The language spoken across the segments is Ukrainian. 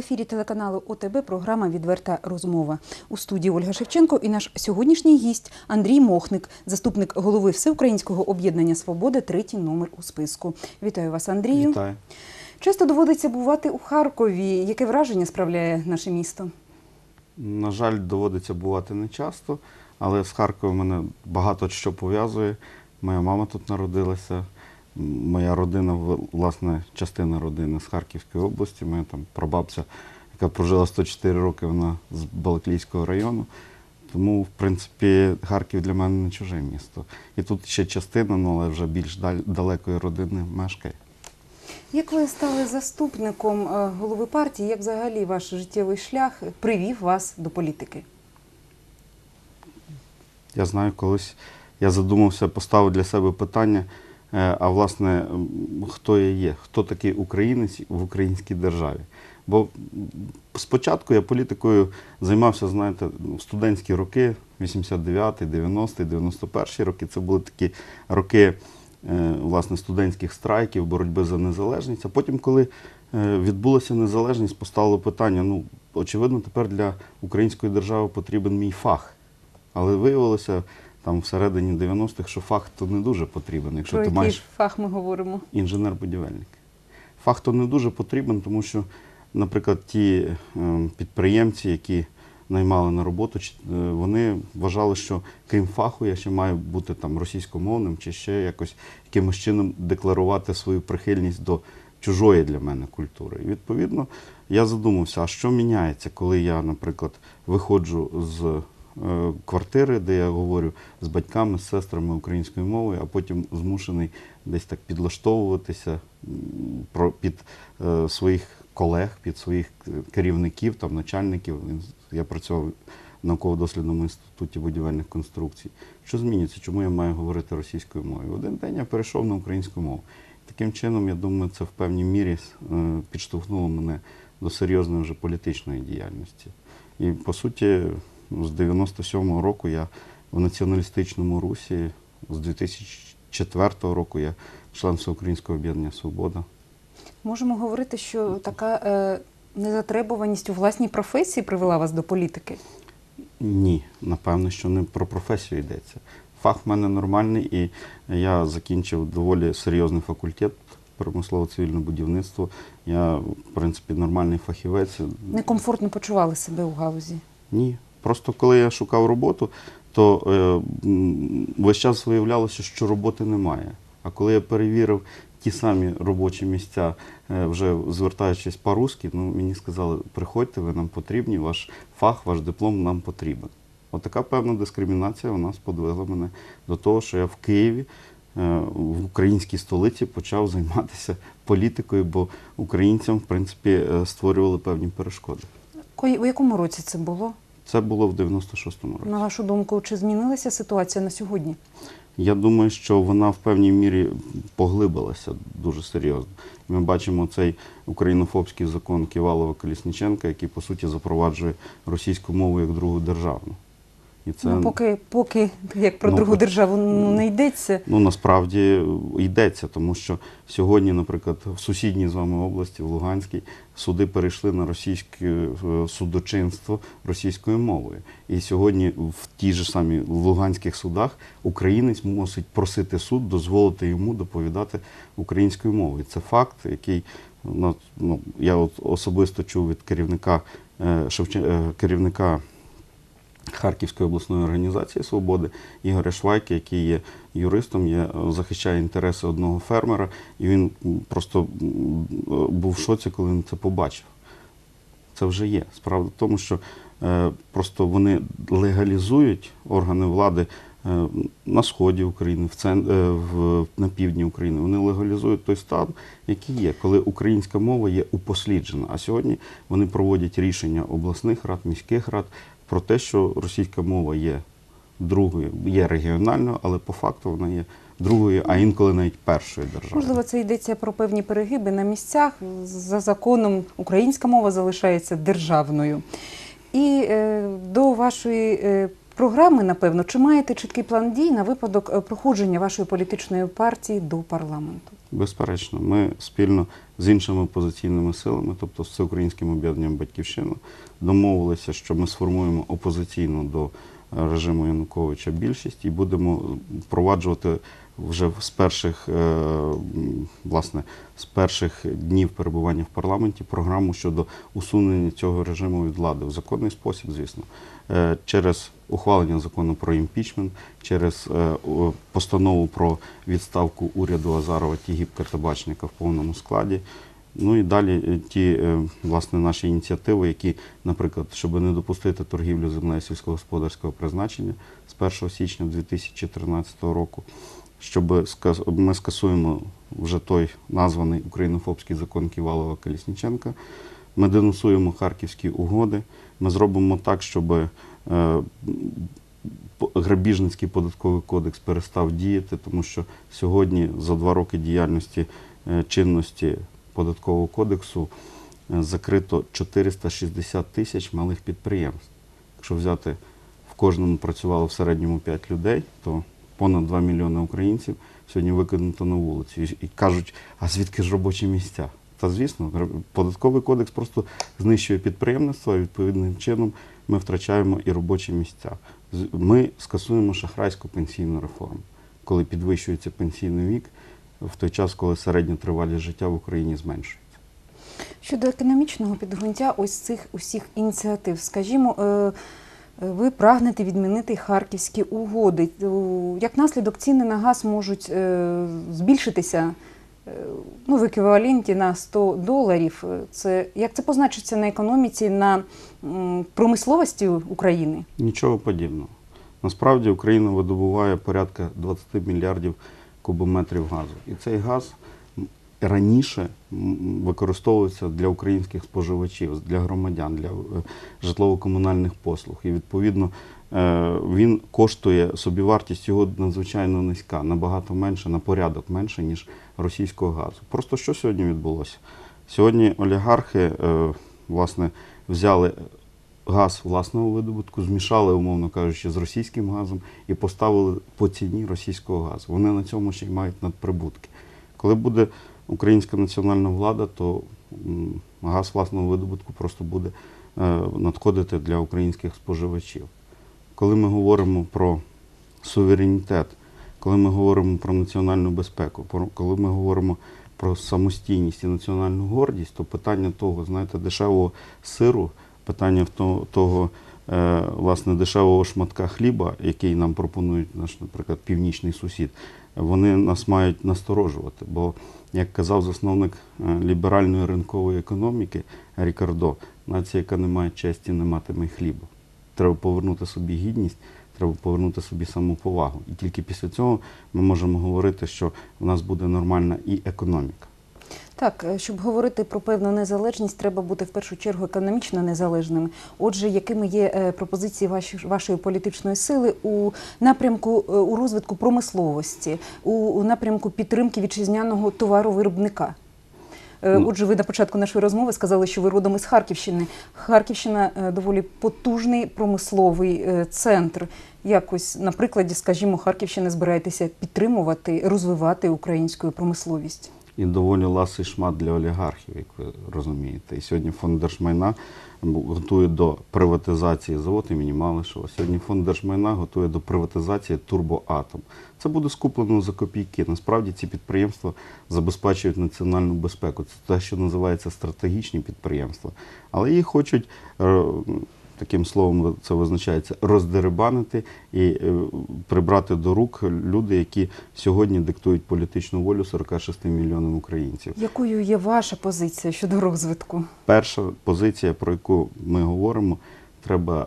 Ефірі телеканалу ОТБ програма Відверта розмова. У студії Ольга Шевченко і наш сьогоднішній гість Андрій Мохник, заступник голови Всеукраїнського об'єднання Свобода, третій номер у списку. Вітаю вас, Андрію. Вітаю. Часто доводиться бувати у Харкові. Яке враження справляє наше місто? На жаль, доводиться бувати не часто, але з Харкова мене багато що пов'язує. Моя мама тут народилася. Моя родина, власне, частина родини з Харківської області. Моя там прабабця, яка прожила 104 роки, вона з Балаклійського району. Тому, в принципі, Харків для мене не чуже місто. І тут ще частина, ну, але вже більш далекої родини мешкає. Як ви стали заступником е, голови партії? Як взагалі ваш життєвий шлях привів вас до політики? Я знаю, колись я задумався, поставив для себе питання, а власне, хто я є, хто такий українець в українській державі. Бо спочатку я політикою займався, знаєте, в студентські роки, 89-й, 90-й, 91-й роки. Це були такі роки е, власне, студентських страйків, боротьби за незалежність. А потім, коли е, відбулася незалежність, постало питання: ну, очевидно, тепер для української держави потрібен мій фах. Але виявилося там всередині 90-х, що фах то не дуже потрібен, якщо Про ти який маєш фах ми говоримо? інженер-будівельник. Фах то не дуже потрібен, тому що, наприклад, ті е, підприємці, які наймали на роботу, е, вони вважали, що крім фаху я ще маю бути там російськомовним чи ще якось якимось чином декларувати свою прихильність до чужої для мене культури. І відповідно я задумався, а що міняється, коли я, наприклад, виходжу з квартири, де я говорю з батьками, з сестрами українською мовою, а потім змушений десь так підлаштовуватися під е, своїх колег, під своїх е, керівників, там начальників. Я працював в науково-дослідному інституті будівельних конструкцій. Що зміниться? Чому я маю говорити російською мовою? Один день я перейшов на українську мову. Таким чином, я думаю, це в певній мірі е, підштовхнуло мене до серйозної вже політичної діяльності. І по суті, з 97-го року я в націоналістичному русі, з 2004 року я член Всеукраїнського об'єднання Свобода. Можемо говорити, що така е, незатребуваність у власній професії привела вас до політики? Ні, напевно, що не про професію йдеться. Фах в мене нормальний, і я закінчив доволі серйозний факультет промислово-цивільне будівництво. Я, в принципі, нормальний фахівець. Некомфортно почували себе у галузі? Ні. Просто коли я шукав роботу, то е, весь час виявлялося, що роботи немає. А коли я перевірив ті самі робочі місця, е, вже звертаючись по-русски, ну, мені сказали, приходьте, ви нам потрібні, ваш фах, ваш диплом нам потрібен. Отака певна дискримінація вона сподвигла мене до того, що я в Києві, е, в українській столиці почав займатися політикою, бо українцям, в принципі, створювали певні перешкоди. У якому році це було? Це було в 96-му році. На вашу думку, чи змінилася ситуація на сьогодні? Я думаю, що вона в певній мірі поглибилася дуже серйозно. Ми бачимо цей українофобський закон Ківалова Колісніченка, який по суті запроваджує російську мову як другу державну. І це Ну, поки, поки як про Ну, другу державу ну, не йдеться. ну насправді йдеться, тому що сьогодні, наприклад, в сусідній з вами області, в Луганській, суди перейшли на російське е, судочинство російською мовою. І сьогодні в тій же самій Луганських судах українець мусить просити суд дозволити йому доповідати українською мовою. Це факт, який ну, ну, я от особисто чув від керівника е, е, керівника. Харківської обласної організації Свободи Ігоря Швайки, який є юристом, є, е, захищає інтереси одного фермера, і він просто е, був в шоці, коли він це побачив. Це вже є. Справа в тому, що е, просто вони легалізують органи влади е, на сході України, в цен, е, в, на півдні України. Вони легалізують той стан, який є, коли українська мова є упосліджена. А сьогодні вони проводять рішення обласних рад, міських рад про те, що російська мова є другою, є регіональною, але по факту вона є другою, а інколи навіть першою державою. Можливо, це йдеться про певні перегиби на місцях. За законом українська мова залишається державною. І е, до вашої е, програми, напевно, чи маєте чіткий план дій на випадок е, проходження вашої політичної партії до парламенту? Безперечно, ми спільно з іншими опозиційними силами, тобто з Всеукраїнським об'єднанням Батьківщина, домовилися, що ми сформуємо опозиційну до е, режиму Януковича більшість і будемо впроваджувати вже з перших, е, власне, з перших днів перебування в парламенті програму щодо усунення цього режиму від влади. В законний спосіб, звісно, через ухвалення закону про імпічмент, через е, постанову про відставку уряду Азарова, Тігіпка та Бачника в повному складі. Ну і далі е, ті е, власне наші ініціативи, які, наприклад, щоб не допустити торгівлю землею сільськогосподарського призначення з 1 січня 2013 року, щоб ми скасуємо вже той названий українофобський закон Ківалова Колісніченка. Ми денонсуємо харківські угоди. Ми зробимо так, щоб грабіжницький податковий кодекс перестав діяти, тому що сьогодні за два роки діяльності е, чинності податкового кодексу е, закрито 460 тисяч малих підприємств. Якщо взяти в кожному працювало в середньому 5 людей, то понад 2 мільйони українців сьогодні викинуто на вулицю. І, кажуть, а звідки ж робочі місця? Та звісно, податковий кодекс просто знищує підприємництво, і відповідним чином ми втрачаємо і робочі місця. Ми скасуємо шахрайську пенсійну реформу, коли підвищується пенсійний вік в той час, коли середня тривалість життя в Україні зменшується. Щодо економічного підґрунтя ось цих усіх ініціатив, скажімо, е, е, ви прагнете відмінити харківські угоди. Е, Як наслідок ціни на газ можуть збільшитися ну, в еквіваленті на 100 доларів. Е, Це, як це позначиться на економіці, на промисловості України? Нічого подібного. Насправді Україна видобуває порядка 20 мільярдів кубометрів газу. І цей газ раніше м, використовується для українських споживачів, для громадян, для е, житлово-комунальних послуг. І відповідно е, він коштує собівартість його надзвичайно низька, набагато менше, на порядок менше, ніж російського газу. Просто що сьогодні відбулося? Сьогодні олігархи е, власне взяли газ власного видобутку, змішали, умовно кажучи, з російським газом і поставили по ціні російського газу. Вони на цьому ще й мають надприбутки. Коли буде українська національна влада, то газ власного видобутку просто буде е, надходити для українських споживачів. Коли ми говоримо про суверенітет, коли ми говоримо про національну безпеку, коли ми говоримо про самостійність і національну гордість, то питання того, знаєте, дешевого сиру, питання того, е, власне, дешевого шматка хліба, який нам пропонують наш, наприклад, північний сусід, вони нас мають насторожувати. Бо, як казав засновник е, ліберальної ринкової економіки Рікардо, нація, яка не має честі, не матиме хліба. Треба повернути собі гідність, треба повернути собі самоповагу. І тільки після цього ми можемо говорити, що в нас буде нормальна і економіка. Так, е, щоб говорити про певну незалежність, треба бути в першу чергу економічно незалежними. Отже, якими є е, пропозиції ваші, вашої політичної сили у напрямку е, у розвитку промисловості, у, у напрямку підтримки вітчизняного товаровиробника? Е, Ну. Отже, ви на початку нашої розмови сказали, що ви родом із Харківщини. Харківщина е, доволі потужний промисловий е, центр. Якось на прикладі, скажімо, Харківщини збираєтеся підтримувати, розвивати українську промисловість. І доволі ласий шмат для олігархів, як ви розумієте. І сьогодні фонд держмайна готує до приватизації завод імені Малишева. Сьогодні фонд держмайна готує до приватизації турбоатом. Це буде скуплено за копійки. Насправді ці підприємства забезпечують національну безпеку. Це те, що називається стратегічні підприємства. Але їх хочуть. Таким словом, це визначається роздерибанити і е, прибрати до рук люди, які сьогодні диктують політичну волю 46 мільйонам українців. Якою є ваша позиція щодо розвитку? Перша позиція, про яку ми говоримо, треба,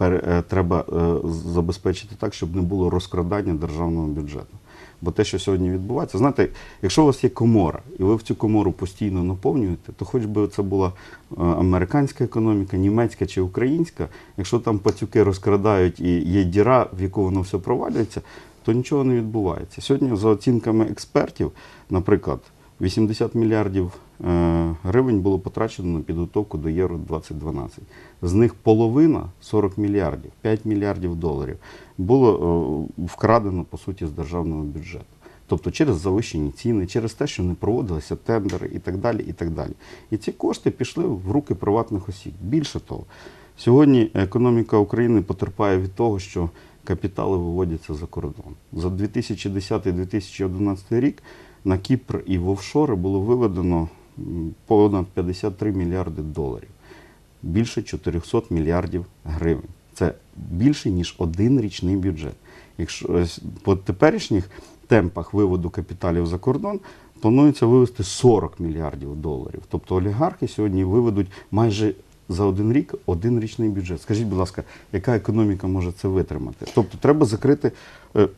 е, треба е, забезпечити так, щоб не було розкрадання державного бюджету. Бо те, що сьогодні відбувається, знаєте, якщо у вас є комора, і ви в цю комору постійно наповнюєте, то хоч би це була е, американська економіка, німецька чи українська, якщо там пацюки розкрадають і є діра, в яку воно все провалюється, то нічого не відбувається. Сьогодні, за оцінками експертів, наприклад, 80 мільярдів е, гривень було потрачено на підготовку до Євро 2012. З них половина 40 мільярдів, 5 мільярдів доларів було е, вкрадено по суті з державного бюджету. Тобто через завищені ціни, через те, що не проводилися тендери і так далі. І так далі. І ці кошти пішли в руки приватних осіб. Більше того, сьогодні економіка України потерпає від того, що капітали виводяться за кордон. За 2010-2011 рік на Кіпр і в офшори було виведено понад 53 мільярди доларів більше 400 мільярдів гривень. Це більше, ніж один річний бюджет. Якщо по теперішніх темпах виводу капіталів за кордон планується вивести 40 мільярдів доларів. Тобто олігархи сьогодні виведуть майже за один рік один річний бюджет. Скажіть, будь ласка, яка економіка може це витримати? Тобто треба закрити е,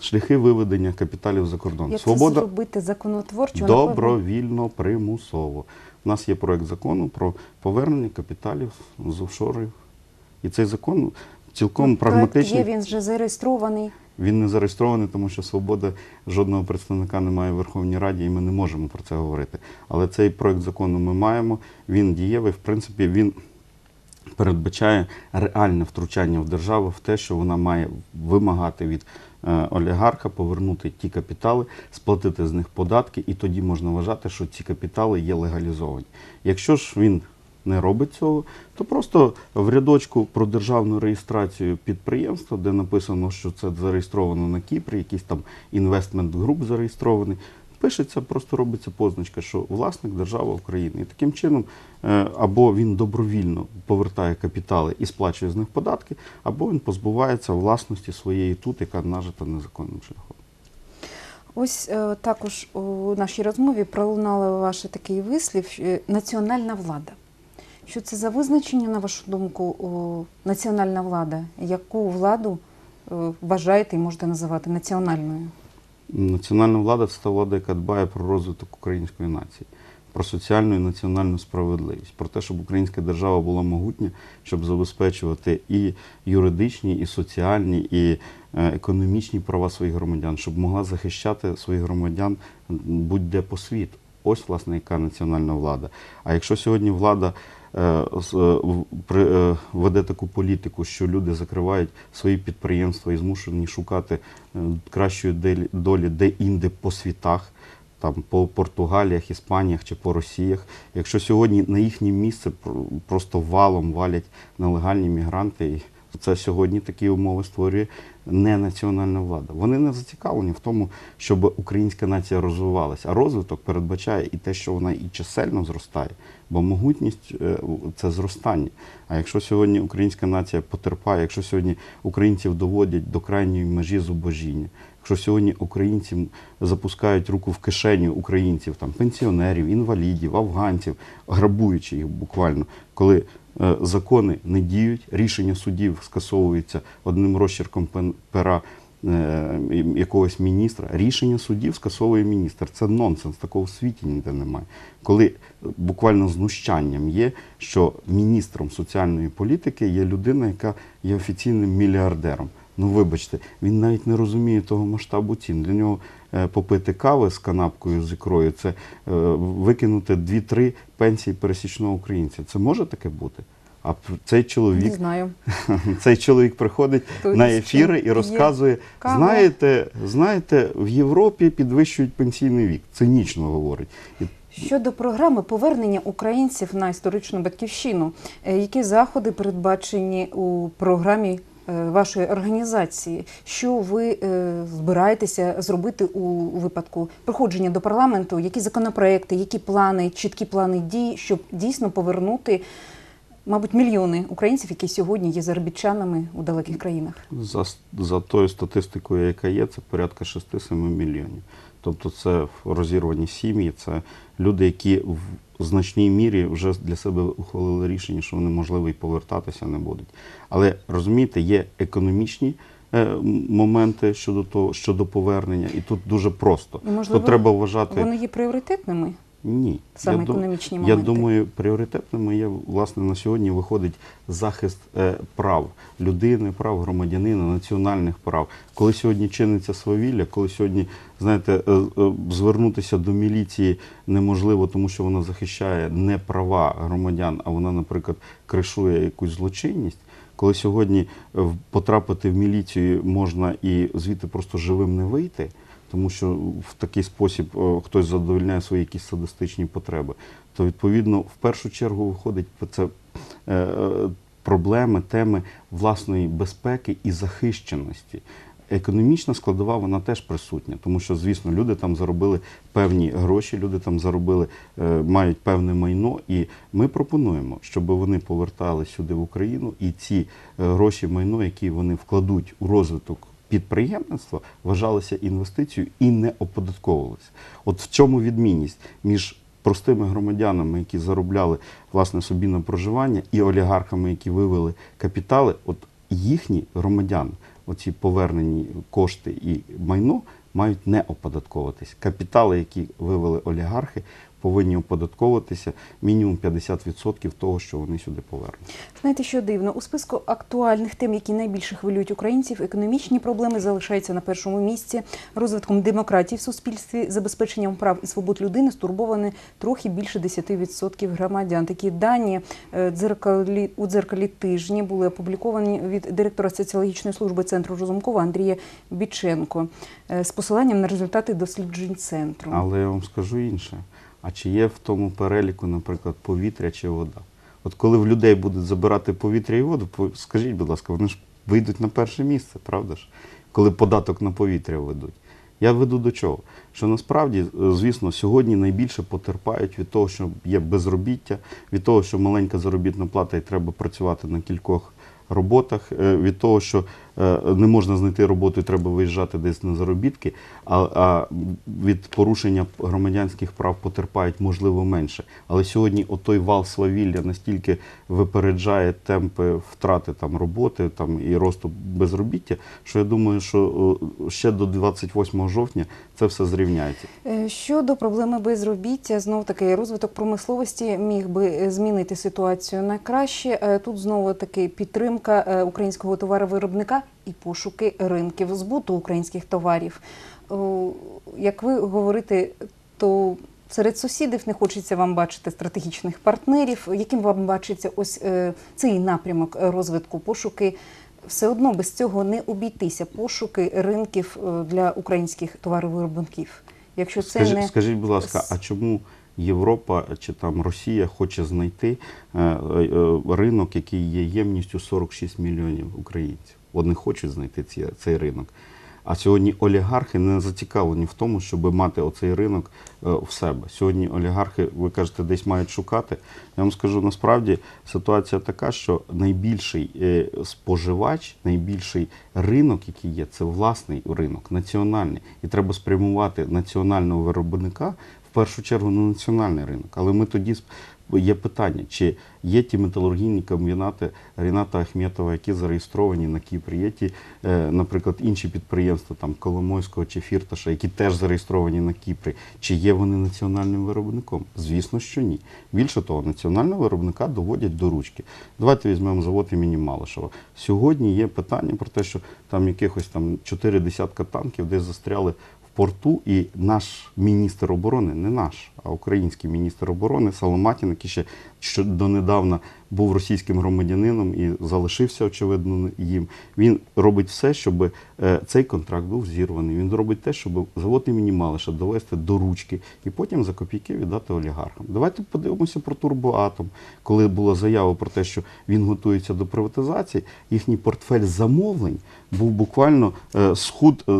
шляхи виведення капіталів за кордон. Як це зробити законотворчо? Добровільно, примусово. У нас є проект закону про повернення капіталів з офшорів. І цей закон цілком ну, прагматичний. Є, він вже зареєстрований. Він не зареєстрований, тому що свобода жодного представника немає в Верховній Раді, і ми не можемо про це говорити. Але цей проект закону ми маємо. Він дієвий. В принципі, він передбачає реальне втручання в державу в те, що вона має вимагати від е, олігарха повернути ті капітали, сплатити з них податки, і тоді можна вважати, що ці капітали є легалізовані. Якщо ж він не робить цього, то просто в рядочку про державну реєстрацію підприємства, де написано, що це зареєстровано на Кіпрі, якийсь там інвестмент груп зареєстрований. Пишеться, просто робиться позначка, що власник держава України. І таким чином е, або він добровільно повертає капітали і сплачує з них податки, або він позбувається власності своєї тут, яка нажита незаконним шляхом. Ось е, також у нашій розмові пролунало ваш такий вислів е, національна влада. Що це за визначення, на вашу думку, національна влада? Яку владу е, вважаєте і можете називати національною? Національна влада це та влада, яка дбає про розвиток української нації, про соціальну і національну справедливість, про те, щоб українська держава була могутня, щоб забезпечувати і юридичні, і соціальні, і е, економічні права своїх громадян, щоб могла захищати своїх громадян будь-де по світу. Ось, власне, яка національна влада. А якщо сьогодні влада веде таку політику, що люди закривають свої підприємства і змушені шукати е, кращої долі де-інде по світах, там по Португаліях, Іспаніях чи по Росіях. Якщо сьогодні на їхнє місце просто валом валять нелегальні мігранти, і це сьогодні такі умови створює не національна влада. Вони не зацікавлені в тому, щоб українська нація розвивалася. А розвиток передбачає і те, що вона і чисельно зростає, бо могутність е, це зростання. А якщо сьогодні українська нація потерпає, якщо сьогодні українців доводять до крайньої межі зубожіння, якщо сьогодні українці запускають руку в кишеню українців, там пенсіонерів, інвалідів, афганців, грабуючи їх буквально, коли е, закони не діють, рішення судів скасовуються одним розчерком пен- пера якогось міністра. Рішення судів скасовує міністр. Це нонсенс, такого в світі ніде немає. Коли буквально знущанням є, що міністром соціальної політики є людина, яка є офіційним мільярдером. Ну, вибачте, він навіть не розуміє того масштабу цін. Для нього е, попити кави з канапкою з ікрою це е, викинути 2-3 пенсії пересічного українця. Це може таке бути? А цей Не чоловік, знаю. цей чоловік приходить То на ефіри і розказує: знаєте, знаєте, в Європі підвищують пенсійний вік. Цинічно говорить. Щодо програми повернення українців на історичну батьківщину, е, які заходи передбачені у програмі е, вашої організації? Що ви е, збираєтеся зробити у у випадку проходження до парламенту? Які законопроекти, які плани, чіткі плани дій, щоб дійсно повернути, мабуть, мільйони українців, які сьогодні є заробітчанами у далеких країнах? За, за тою статистикою, яка є, це порядка 6-7 мільйонів. Тобто це розірвані сім'ї, це люди, які в значній мірі вже для себе ухвалили рішення, що вони можливо і повертатися не будуть. Але розумієте, є економічні е, моменти щодо того, щодо повернення, і тут дуже просто. Можливо, тут треба вважати Вони є пріоритетними. Ні. Саме дум- економічні Я моменти. думаю, пріоритетним є власне на сьогодні виходить захист е, прав людини, прав громадянина, національних прав. Коли сьогодні чиниться свавілля, коли сьогодні, знаєте, е, е, звернутися до міліції неможливо, тому що вона захищає не права громадян, а вона, наприклад, кришує якусь злочинність. Коли сьогодні в- потрапити в міліцію можна і звідти просто живим не вийти, тому що в такий спосіб е, хтось задовольняє свої якісь садистичні потреби. То відповідно в першу чергу виходить це е, е, проблеми, теми власної безпеки і захищеності. Економічна складова вона теж присутня, тому що, звісно, люди там заробили певні гроші, люди там заробили, мають певне майно, і ми пропонуємо, щоб вони повертали сюди в Україну, і ці гроші, майно, які вони вкладуть у розвиток підприємництва, вважалися інвестицією і не оподатковувалися. От в чому відмінність між простими громадянами, які заробляли власне собі на проживання, і олігархами, які вивели капітали, от їхні громадяни, оці повернені кошти і майно мають не оподатковуватись. Капітали, які вивели олігархи, повинні оподатковуватися мінімум 50% того, що вони сюди повернуть. Знаєте, що дивно, у списку актуальних тем, які найбільше хвилюють українців, економічні проблеми залишаються на першому місці. Розвитком демократії в суспільстві, забезпеченням прав і свобод людини стурбовані трохи більше 10% громадян. Такі дані е, дзеркалі у дзеркалі тижні були опубліковані від директора соціологічної служби центру Розумкова Андрія Біченко е, з посиланням на результати досліджень центру. Але я вам скажу інше. А чи є в тому переліку, наприклад, повітря чи вода? От коли в людей будуть забирати повітря і воду, скажіть, будь ласка, вони ж вийдуть на перше місце, правда ж? Коли податок на повітря ведуть. Я веду до чого? Що насправді, е, звісно, сьогодні найбільше потерпають від того, що є безробіття, від того, що маленька заробітна плата і треба працювати на кількох роботах, е, від того, що не можна знайти роботу треба виїжджати десь на заробітки, а, а від порушення громадянських прав потерпають можливо менше. Але сьогодні отой вал свавілля настільки випереджає темпи втрати там роботи там і росту безробіття, що я думаю, що е, ще до 28 жовтня це все зрівняється. Е, Щодо проблеми безробіття, знов таки розвиток промисловості міг би е, змінити ситуацію на краще. Е, Тут знову таки підтримка е, українського товаровиробника і пошуки ринків збуту українських товарів. Як ви говорите, то серед сусідів не хочеться вам бачити стратегічних партнерів. Яким вам бачиться ось е, цей напрямок розвитку пошуки? Все одно без цього не обійтися пошуки ринків е, для українських товаровиробників. Якщо це Скажіть, не скажіть, будь ласка, а чому Європа чи там Росія хоче знайти е, е, е, ринок, який є ємністю 46 мільйонів українців? Вони хочуть знайти ці, цей ринок. А сьогодні олігархи не зацікавлені в тому, щоб мати оцей ринок е, в себе. Сьогодні олігархи, ви кажете, десь мають шукати. Я вам скажу, насправді ситуація така, що найбільший е, споживач, найбільший ринок, який є, це власний ринок, національний. І треба спрямувати національного виробника в першу чергу на національний ринок. Але ми тоді є питання, чи є ті металургійні комбінати Ріната Ахметова, які зареєстровані на Кіпрі, є ті, е, наприклад, інші підприємства там Коломойського чи Фірташа, які теж зареєстровані на Кіпрі. Чи є вони національним виробником? Звісно, що ні. Більше того, національного виробника доводять до ручки. Давайте візьмемо завод імені Малишева. Сьогодні є питання про те, що там якихось там чотири десятка танків десь застряли порту, і наш міністр оборони, не наш, а український міністр оборони Соломатін, який ще донедавна був російським громадянином і залишився, очевидно, їм. Він робить все, щоб е, цей контракт був зірваний. Він робить те, щоб завод імені Малиша довести до ручки і потім за копійки віддати олігархам. Давайте подивимося про турбоатом, коли була заява про те, що він готується до приватизації. Їхній портфель замовлень був буквально е, схуд е,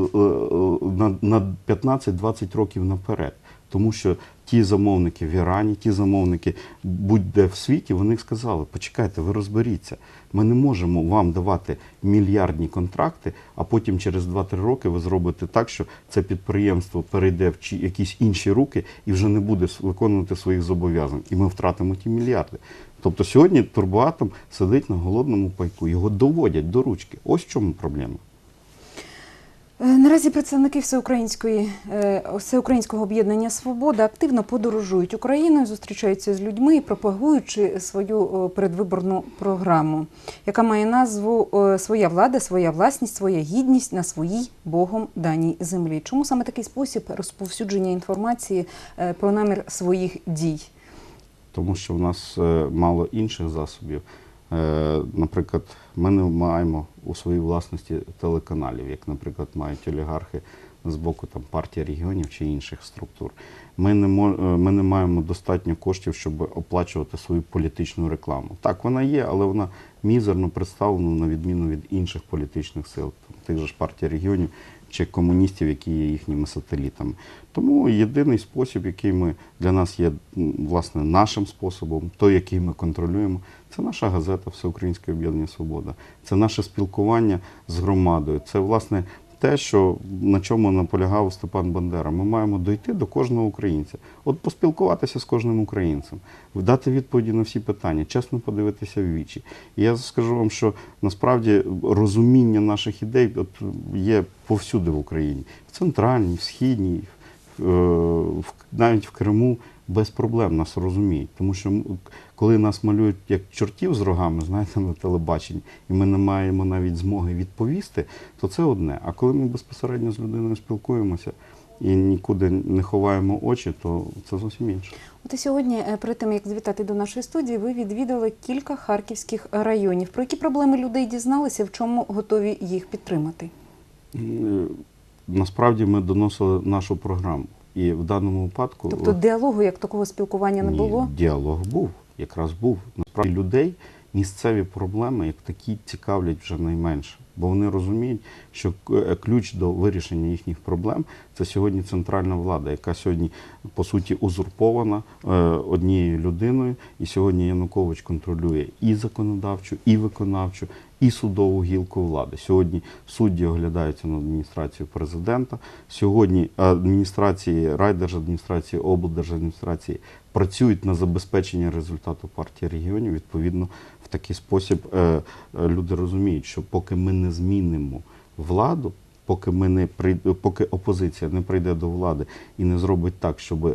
на 15-20 років наперед. Тому що ті замовники в Ірані, ті замовники будь-де в світі, вони сказали: почекайте, ви розберіться. Ми не можемо вам давати мільярдні контракти, а потім через 2-3 роки ви зробите так, що це підприємство перейде в якісь інші руки і вже не буде виконувати своїх зобов'язань. І ми втратимо ті мільярди. Тобто сьогодні турбоатом сидить на голодному пайку, його доводять до ручки. Ось в чому проблема. Е, Наразі представники всеукраїнської е, всеукраїнського об'єднання Свобода активно подорожують Україною, зустрічаються з людьми, пропагуючи свою передвиборну програму, яка має назву Своя влада, своя власність, своя гідність на своїй Богом даній землі. Чому саме такий спосіб розповсюдження інформації е, про намір своїх дій? тому що в нас мало інших засобів. Е, Наприклад, ми не маємо у своїй власності телеканалів, як, наприклад, мають олігархи з боку там партії регіонів чи інших структур. Ми не мо- е, ми не маємо достатньо коштів, щоб оплачувати свою політичну рекламу. Так, вона є, але вона мізерно представлена на відміну від інших політичних сил, там, тих же ж партій регіонів чи комуністів, які є їхніми сателітами. Тому єдиний спосіб, який ми для нас є власне нашим способом, той, який ми контролюємо, це наша газета Всеукраїнське об'єднання Свобода. Це наше спілкування з громадою. Це власне те, що на чому наполягав Степан Бандера. Ми маємо дойти до кожного українця, от поспілкуватися з кожним українцем, дати відповіді на всі питання, чесно подивитися в вічі. І я скажу вам, що насправді розуміння наших ідей от є повсюди в Україні, в центральній, в східній, в- е, навіть в Криму без проблем нас розуміють. Тому що м- коли нас малюють як чортів з рогами, знаєте, на телебаченні, і ми не маємо навіть змоги відповісти, то це одне. А коли ми безпосередньо з людиною спілкуємося і нікуди не ховаємо очі, то це зовсім інше. От сьогодні, е, перед тим як звітати до нашої студії, ви відвідали кілька харківських районів. Про які проблеми людей дізналися, в чому готові їх підтримати? Е, Насправді ми доносили нашу програму. І в даному випадку Тобто діалогу як такого спілкування не Ні, було? Діалог був, якраз був. Насправді людей місцеві проблеми як такі цікавлять вже найменше, бо вони розуміють, що е, ключ до вирішення їхніх проблем це сьогодні центральна влада, яка сьогодні по суті узурпована е, однією людиною. І сьогодні Янукович контролює і законодавчу, і виконавчу, і судову гілку влади. Сьогодні судді оглядаються на адміністрацію президента. Сьогодні адміністрації, райдержадміністрації, облдержадміністрації працюють на забезпечення результату партії регіонів. Відповідно, в такий спосіб е, е, люди розуміють, що поки ми не змінимо владу, поки ми не прийд- поки опозиція не прийде до влади і не зробить так, щоб е,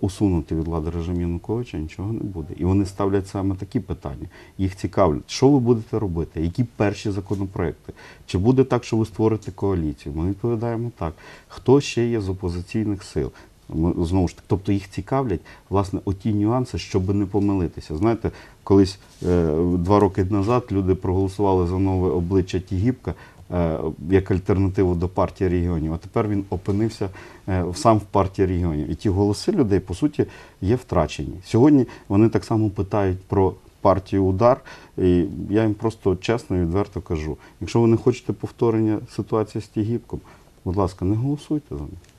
усунути від влади режим Януковича, нічого не буде. І вони ставлять саме такі питання. Їх цікавлять, що ви будете робити, які перші законопроекти, чи буде так, що ви створите коаліцію? Ми відповідаємо так. Хто ще є з опозиційних сил? Знову ж таки, тобто їх цікавлять власне оті нюанси, щоб не помилитися. Знаєте, колись е, два роки назад люди проголосували за нове обличчя Тігіпка е, як альтернативу до партії регіонів. А тепер він опинився е, сам в партії регіонів. І ті голоси людей по суті є втрачені. Сьогодні вони так само питають про. Партію удар, і я їм просто чесно і відверто кажу: якщо ви не хочете повторення ситуації з Тігіпком, будь ласка, не голосуйте за них.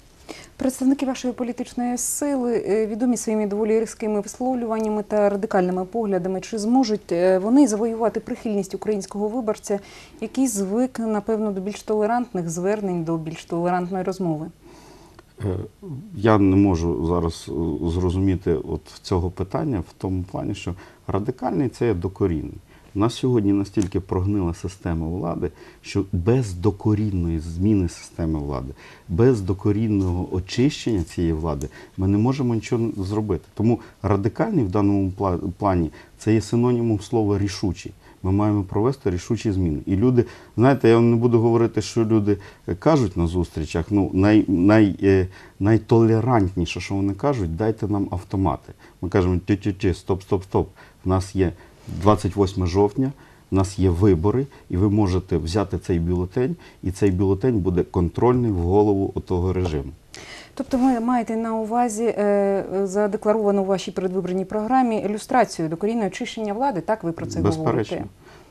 Представники вашої політичної сили е, відомі своїми доволі різкими висловлюваннями та радикальними поглядами. Чи зможуть е, вони завоювати прихильність українського виборця, який звик, напевно, до більш толерантних звернень, до більш толерантної розмови? Е, Я не можу зараз зрозуміти от цього питання в тому плані, що радикальний це докорінний. У нас сьогодні настільки прогнила система влади, що без докорінної зміни системи влади, без докорінного очищення цієї влади ми не можемо нічого зробити. Тому радикальний в даному плані це є синонімом слова рішучий. Ми маємо провести рішучі зміни. І люди, знаєте, я вам не буду говорити, що люди кажуть на зустрічах. Ну, най, най, е, найтолерантніше, що вони кажуть, дайте нам автомати. Ми кажемо, ті-ті-ті, стоп, стоп, стоп. У нас є 28 жовтня, у нас є вибори, і ви можете взяти цей бюлетень, і цей бюлетень буде контрольний в голову того режиму. Тобто ви маєте на увазі е, задекларовану у вашій передвиборній програмі ілюстрацію докорінне очищення влади, так ви про це Безперечно. говорите?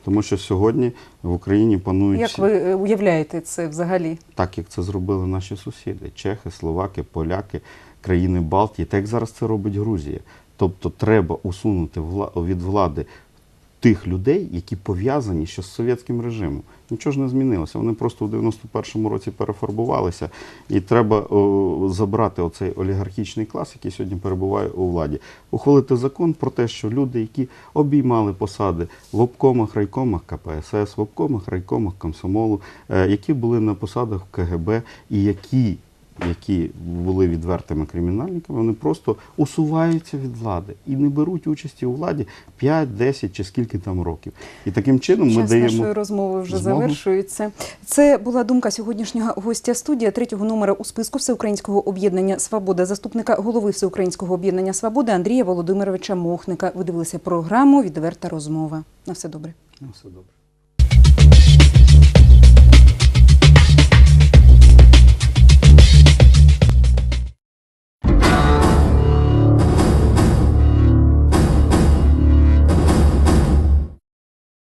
Тому що сьогодні в Україні панують Як ви е, уявляєте це взагалі? так як це зробили наші сусіди: чехи, словаки, поляки, країни Балтії, так як зараз це робить Грузія. Тобто треба усунути від влади тих людей, які пов'язані ще з совєтським режимом. Нічого ж не змінилося. Вони просто в 91-му році перефарбувалися, і треба о, забрати оцей олігархічний клас, який сьогодні перебуває у владі, ухвалити закон про те, що люди, які обіймали посади в обкомах, райкомах КПСС, в обкомах, райкомах комсомолу, е, які були на посадах в КГБ і які які були відвертими кримінальниками, вони просто усуваються від влади і не беруть участі у владі 5, 10 чи скільки там років. І таким чином ми Час даємо нашої розмови вже змогу. завершується. Це була думка сьогоднішнього гостя студія третього номера у списку Всеукраїнського об'єднання Свобода, заступника голови Всеукраїнського об'єднання Свобода Андрія Володимировича Мохника. Ви дивилися програму Відверта розмова. На все добре. Ну, все добре.